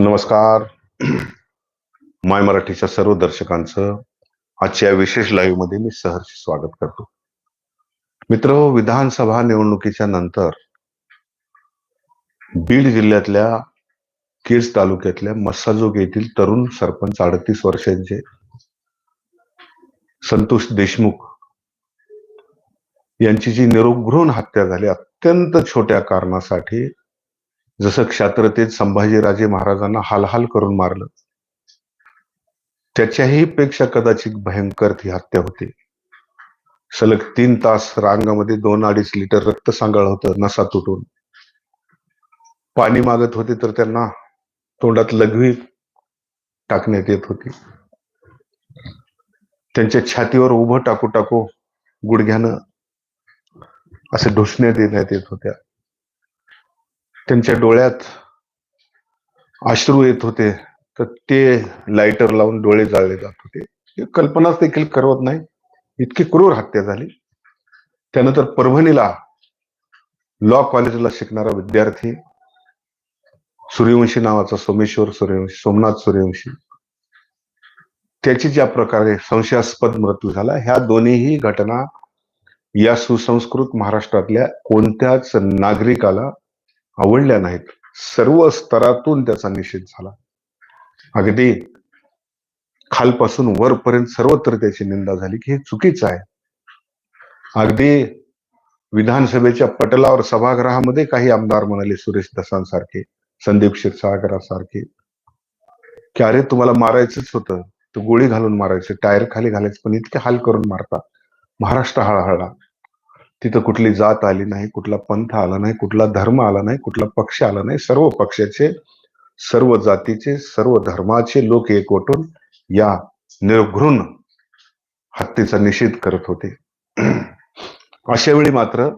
नमस्कार. माय मराठीच्या सर्व दर्शकांचं आजच्या विशेष लाईव्हमध्ये मी सहर्ष स्वागत करतो. मित्र विधानसभा निवडणुकीच्या नंतर बीड जिल्ह्यातल्या केज तालुक्यातल्या मस्साजोग येथील तरुण सरपंच अडतीस वर्षांचे संतोष देशमुख यांची जी निरोगृहून हत्या झाली अत्यंत छोट्या कारणासाठी जसं क्षात्रतेत संभाजीराजे महाराजांना हालहाल करून मारलं. त्याच्याही पेक्षा कदाचित भयंकर ती हत्या होती. सलग तीन तास रांगामध्ये दोन अडीच लिटर रक्त सांगाळ होतं नसा तुटून. पाणी मागत होते तर त्यांना तोंडात लघवी टाकण्यात येत होती. त्यांच्या छातीवर उभं टाकू टाकू गुडघ्यानं असे ढोसण्यात देण्यात येत होत्या. त्यांच्या डोळ्यात अश्रू येत होते तर ते लाइटर लावून डोळे जाळले जात होते. हे कल्पनाच देखील करवत नाही. इतकी क्रूर हत्या झाली. त्यानंतर परभणीला लॉ कॉलेजला शिकणारा विद्यार्थी सूर्यवंशी नावाचा सोमेश्वर सूर्यवंशी सोमनाथ सूर्यवंशी त्याची ज्या प्रकारे संशयास्पद मृत्यू झाला ह्या दोन्हीही घटना या सुसंस्कृत महाराष्ट्रातल्या कोणत्याच नागरिकाला आवडल्या नाहीत. सर्व स्तरातून त्याचा निषेध झाला. अगदी खालपासून वरपर्यंत सर्वत्र त्याची निंदा झाली की हे चुकीचं आहे. अगदी विधानसभेच्या पटलावर सभागृहामध्ये काही आमदार म्हणाले सुरेश दसांसारखे संदीप क्षीरसागरासारखे की अरे तुम्हाला मारायचंच होतं. तू गोळी घालून मारायचं टायर खाली घालायचं पण इतके हाल करून मारता महाराष्ट्र हळहळला. तिथं कुठली जात आली नाही कुठला पंथ आला नाही कुठला धर्म आला नाही कुठला पक्ष आला नाही. सर्व पक्षाचे सर्व जातीचे सर्व धर्माचे लोक एकवटून या निर्घृण हत्येचा निषेध करत होते. अशा वेळी मात्र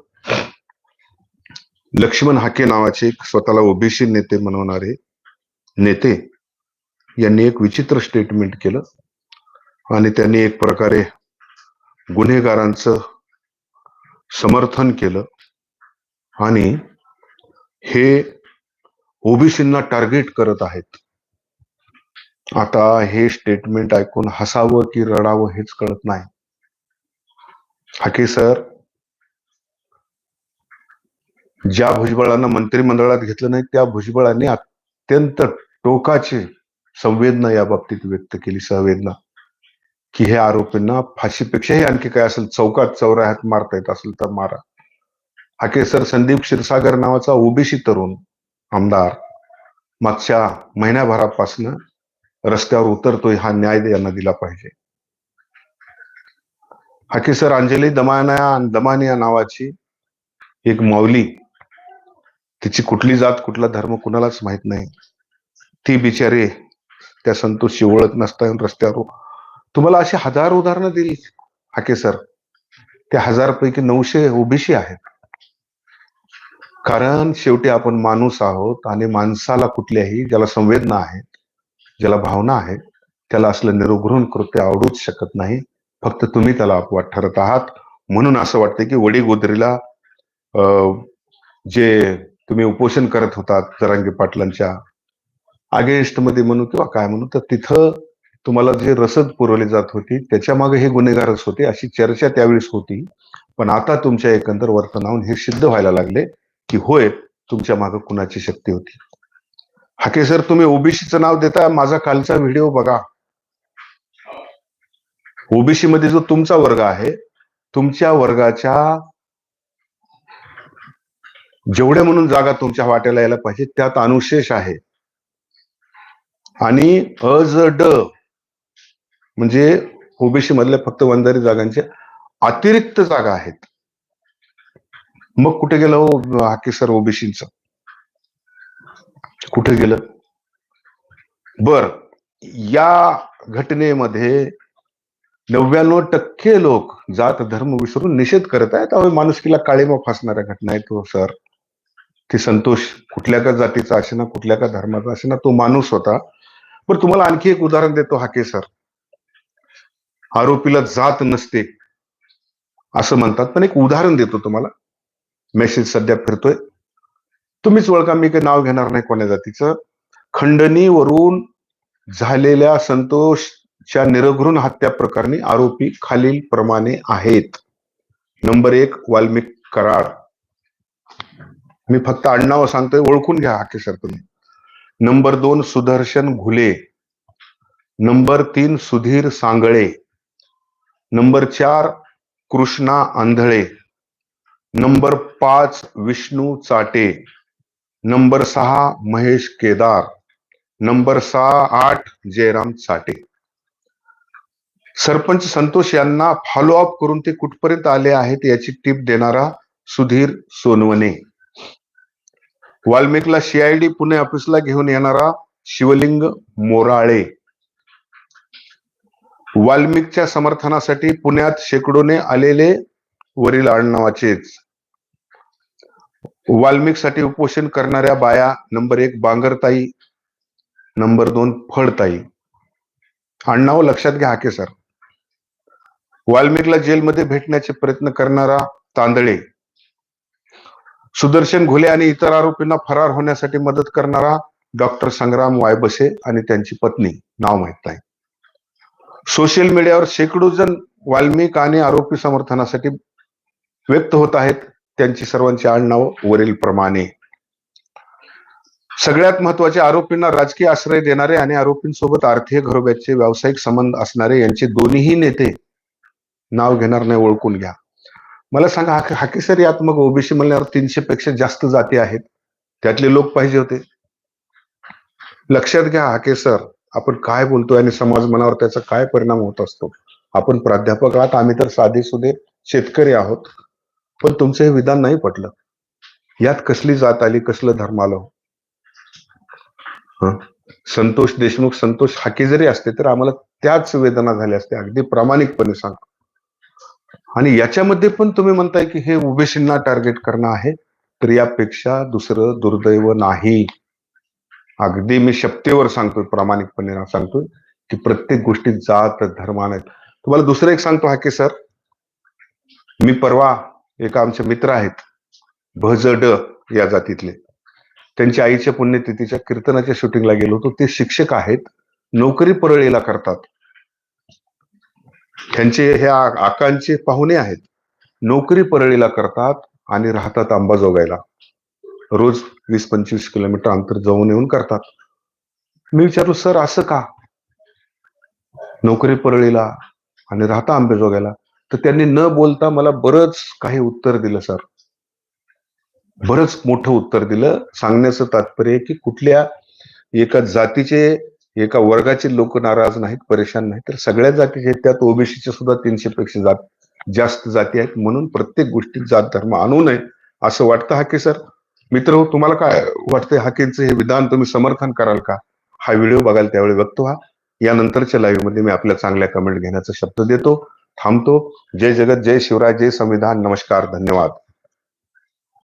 लक्ष्मण हाके नावाचे एक स्वतःला ओबीसी नेते म्हणवणारे नेते यांनी एक विचित्र स्टेटमेंट केलं आणि त्यांनी एक प्रकारे गुन्हेगारांचं समर्थन केलं. आणि हे ओबीसींना टार्गेट करत आहेत. आता हे स्टेटमेंट ऐकून हसावं की रडावं हेच कळत नाही. हाके सर ज्या भुजबळांना मंत्रिमंडळात घेतलं नाही त्या भुजबळांनी अत्यंत टोकाची संवेदना या बाबतीत व्यक्त केली संवेदना की हे आरोपींना फाशीपेक्षाही आणखी काय असेल चौकात चौराह्यात मारता येत असेल तर मारा. हाके सर संदीप क्षीरसागर नावाचा ओबीसी तरुण आमदार मागच्या महिन्याभरापासून रस्त्यावर उतरतोय हा न्याय यांना दिला पाहिजे. हाके सर अंजली दमानिया दमानिया नावाची एक माऊली तिची कुठली जात कुठला धर्म कुणालाच माहीत नाही. ती बिचारी त्या संतोषची ओळख नसता रस्त्यावर तुम्हाला अशी हजार उदाहरणं दिली हाके सर. त्या हजार पैकी नऊशे ओबीसी आहेत. कारण शेवटी आपण माणूस आहोत आणि माणसाला कुठल्याही ज्याला संवेदना आहेत ज्याला भावना आहेत त्याला असलं निरुघृण कृत्य आवडूच शकत नाही. फक्त तुम्ही त्याला अपवाद ठरत आहात. म्हणून असं वाटतं की वडी गोदरीला जे तुम्ही उपोषण करत होतात जरांगी पाटलांच्या अगेन्स्टमध्ये म्हणू किंवा काय म्हणू तर तिथं तुम्हाला जे रसद पुरवली जात होती त्याच्यामागे हे गुन्हेगारच होते अशी चर्चा त्यावेळेस होती. पण आता तुमच्या एकंदर वर्तनाहून हे सिद्ध व्हायला लागले की होय तुमच्या मागे कुणाची शक्ती होती. हाके सर तुम्ही ओबीसीचं नाव देता माझा कालचा व्हिडिओ बघा. ओबीसी मध्ये जो तुमचा वर्ग आहे तुमच्या वर्गाच्या जेवढ्या म्हणून जागा तुमच्या वाट्याला यायला पाहिजे त्यात अनुशेष आहे. आणि अ ड म्हणजे ओबीसी मधल्या फक्त वंजारी जागांच्या अतिरिक्त जागा आहेत. मग कुठे गेलं हो हाके सर ओबीसीच कुठे गेलं? बर या घटनेमध्ये नव्याण्णव टक्के लोक जात धर्म विसरून निषेध करत आहेत. अहो माणुसकीला काळीमा फासणाऱ्या घटना आहेत हो सर. ती संतोष कुठल्या का जातीचा असे ना कुठल्या का धर्माचा असे ना तो माणूस होता. पण तुम्हाला आणखी एक उदाहरण देतो हाके सर. आरोपीला जात नसते असं म्हणतात. पण एक उदाहरण देतो तुम्हाला. मेसेज सध्या फिरतोय. तुम्हीच ओळखा मी काही नाव घेणार नाही कोण्या जातीचं. खंडणीवरून झालेल्या संतोषच्या निरघृण हत्या प्रकरणी आरोपी खालील प्रमाणे आहेत. नंबर एक वाल्मिक कराड. मी फक्त आडनाव सांगतोय ओळखून घ्या हाके सर तुम्ही. नंबर दोन सुदर्शन घुले. नंबर तीन सुधीर सांगळे. नंबर चार कृष्णा आंधळे. नंबर पाच विष्णू चाटे. नंबर सहा महेश केदार. नंबर सहा आठ जयराम चाटे. सरपंच संतोष यांना फॉलोअप करून ते कुठपर्यंत आले आहेत याची टीप देणारा सुधीर सोनवणे. वाल्मिकला सीआयडी पुणे ऑफिसला घेऊन येणारा शिवलिंग मोराळे. वाल्मिकच्या समर्थनासाठी पुण्यात शेकडोने आलेले वरील आडनावाचेच वाल्मिकसाठी उपोषण करणाऱ्या बाया नंबर एक बांगरताई नंबर दोन फळताई. आडनाव लक्षात घ्या हाके सर. वाल्मिकला जेलमध्ये भेटण्याचे प्रयत्न करणारा तांदळे. सुदर्शन घुले आणि इतर आरोपींना फरार होण्यासाठी मदत करणारा डॉक्टर संग्राम वायबसे आणि त्यांची पत्नी. नाव माहीत नाही. सोशल मीडियावर शेकडो जण वाल्मिक आणि आरोपी समर्थनासाठी व्यक्त होत आहेत. त्यांची सर्वांची आडनाव वरील प्रमाणे. सगळ्यात महत्त्वाचे आरोपींना राजकीय आश्रय देणारे आणि आरोपींसोबत आर्थिक घरोब्याचे व्यावसायिक संबंध असणारे यांचे दोन्हीही नेते नाव घेणार नाही ओळखून घ्या. मला सांगा हाके सर यात मग ओबीसी म्हणल्यावर तीनशे पेक्षा जास्त जाती आहेत. त्यातले लोक पाहिजे होते. लक्षात घ्या हाके सर आपण काय बोलतोय आणि समाज मनावर त्याचा काय परिणाम होत असतो? आपण प्राध्यापक आहात आम्ही तर साधे सुधे शेतकरी आहोत. पण तुमचं हे विधान नाही पटलं. यात कसली जात आली कसलं धर्म आलं? संतोष देशमुख संतोष हाके जरी असते तर आम्हाला त्याच वेदना झाल्या असत्या. अगदी प्रामाणिकपणे सांग. आणि याच्यामध्ये पण तुम्ही म्हणताय की हे उभेशींना टार्गेट करणं आहे तर यापेक्षा दुसरं दुर्दैव नाही. अगदी मी शपथेवर सांगतोय प्रामाणिकपणे सांगतोय की प्रत्येक गोष्टीत जात धर्मान. तुम्हाला दुसरं एक सांगतो हाके सर. मी परवा एका आमचे मित्र आहेत भज ड या जातीतले. त्यांच्या आईच्या पुण्यतिथीच्या कीर्तनाच्या शूटिंगला गेलो होतो. ते शिक्षक आहेत नोकरी परळीला करतात. त्यांचे हे आकांचे पाहुणे आहेत नोकरी परळीला करतात आणि राहतात अंबाजोगाईला रोज वीस पंचवीस किलोमीटर अंतर जाऊन येऊन करतात. मी विचारलो सर असं का? नोकरी परळीला आणि राहता आंबेजोग्याला तर त्यांनी न बोलता मला बरंच काही उत्तर दिलं सर. बरंच मोठं उत्तर दिलं. सांगण्याचं तात्पर्य आहे की कुठल्या एका जातीचे एका वर्गाचे लोक नाराज नाहीत परेशान नाहीत. तर सगळ्या जातीचे त्यात ओबीसीचे सुद्धा तीनशे पेक्षा जात जास्त जाती आहेत. म्हणून प्रत्येक गोष्टीत जात धर्म आणू नये. असं वाटतं हा की सर? मित्र हो, तुम्हाला काय वाटतंय हाकेंचं हे विधान तुम्ही समर्थन कराल का? हा व्हिडिओ बघाल त्यावेळी व्यक्त व्हा. यानंतरच्या लाईव्हमध्ये मी आपल्या चांगल्या कमेंट घेण्याचा शब्द देतो थांबतो. जय जगत जय शिवराय जय संविधान. नमस्कार धन्यवाद.